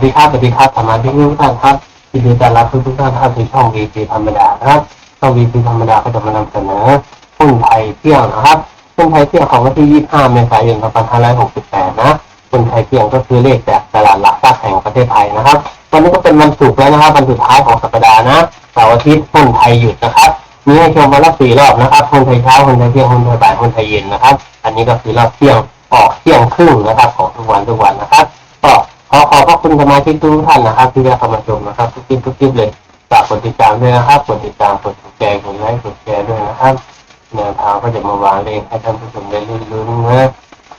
สดีครับสวัสดีครับสมาชิกทุกท่านครับยินดีต้อนรับทุกท่านเข้าสู่ช่องวีพีธรรมดาครับช่องวีพีธรรมดาก็จะมานำเสนอหุ้นไทยเที่ยงนะครับหุ้นไทยเที่ยงของวันที่ 25 เมษายน 2568 นะหุ้นไทยเที่ยงก็คือเลขจากตลาดหลักทรัพย์แห่งประเทศไทยนะครับ วันนี้ก็เป็นวันศุกร์แล้วนะครับวันสุดท้ายของสัปดาห์นะเสาร์อาทิตย์หุ้นไทยหยุดนะครับมีให้ชมวันละสี่รอบนะครับหุ้นไทยเช้าหุ้นไทยเที่ยงหุ้นไทยบ่ายหุ้นไทยเย็นนะครับ อันนี้ก็คือรอบเที่ยงออกเที่ยงครึ่งนะครับของทุกวันทุกวันนะครับ ขอขอบพระคุณสมาชิกทุกท่านนะครับ ที่ได้เข้ามาชมนะครับ ทุกคลิปทุกคลิปเลยฝากกดติดตามด้วยนะครับกดติดตามกดถูกใจกดไลค์กดแชร์ด้วยนะครับแนวทางก็จะมาวางเลขให้ท่านผู้ชมได้ลุ้นๆนะ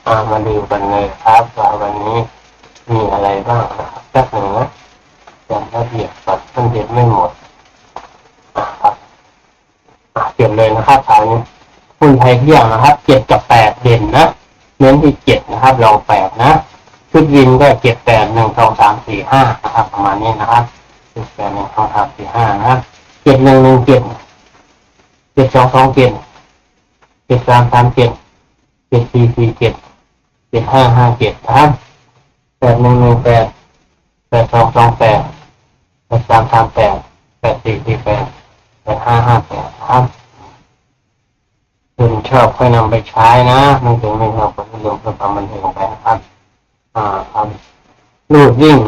อามาดูกันเลยครับว่าวันนี้มีอะไรบ้างนะครับแป๊บหนึ่งนะจำละเอียดก่อนท่านเด็ดไม่หมดอะครับอะเก็บเลยนะครับทานี้หุ้นไทยเที่ยงนะครับเจ็ดกับแปดเด่นนะเน้นที่เจ็ดนะครับลองแปดนะ ชุดวินก็เจ็ดแปดหนึ่งสองสามสี่ห้านะครับ ประมาณนี้นะครับเจ็ดแปดหนึ่งสองสามสี่ห้านะครับเจ็ดหนึ่งหนึ่งเจ็ดเจ็ดสองสองเจ็ดเจ็ดสามสามเจ็ดเจ็ดสี่สี่เจ็ดเจ็ดห้าห้าเจ็ดนะครับแปดหนึ่งหนึ่งแปดแปดสองสองแปดแปดสามสามแปดแปดสี่สี่แปดแปดห้าห้าแปดนะครับคุณชอบค่อยนำไปใช้นะไม่ถึงไม่ชอบก็รวมเพื่อความบันเทิงไปนะครับ อ่าครับลูดวิ่ง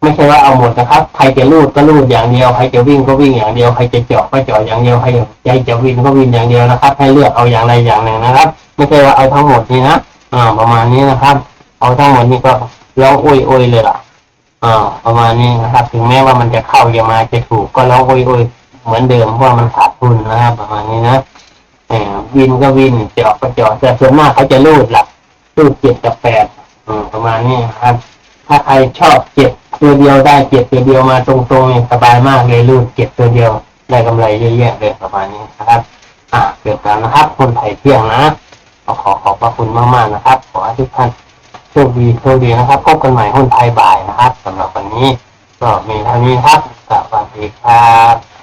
ไม่ใช่ว่าเอาหมดนะครับ ใครจะลูดก็ลูดอย่างเดียว ใครจะวิ่งก็วิ่งอย่างเดียว ใครจะเจาะก็เจาะอย่างเดียว ใครจะวิ่งก็วิ่งอย่างเดียวนะครับ ให้เลือกเอาอย่างใดอย่างหนึ่งนะครับ ไม่ใช่ว่าเอาทั้งหมดนี้นะอ่า ประมาณนี้นะครับ เอาทั้งหมดนี้ก็ร้องโอยโอยเลยล่ะอ่าประมาณนี้นะครับ ถึงแม้ว่ามันจะเข้าจะมาจะถูกก็ร้องโอยโอยเหมือนเดิมเพราะว่ามันขาดทุนนะครับ ประมาณนี้นะวินก็วินเจาะก็เจาะแต่ส่วนมากเขาจะลูดหลักลูดเจ็ดกับแปด ประมาณนี้ครับ ถ้าใครชอบเก็บตัวเดียวได้เก็บตัวเดียวมาตรงๆเนี่ยสบายมากเลยรูดเก็บตัวเดียวได้กำไรเยอะแยะเลยประมาณนี้นะครับ อะเกิดการนะครับ คนไทยเที่ยงนะขอขอขอบพระคุณมากๆนะครับ ขอให้ทุกท่านโชคดีโชคดีนะครับพบกันใหม่หุ้นไทยบ่ายนะครับสำหรับวันนี้ ก็มีเท่านี้ครับสวัสดีครับ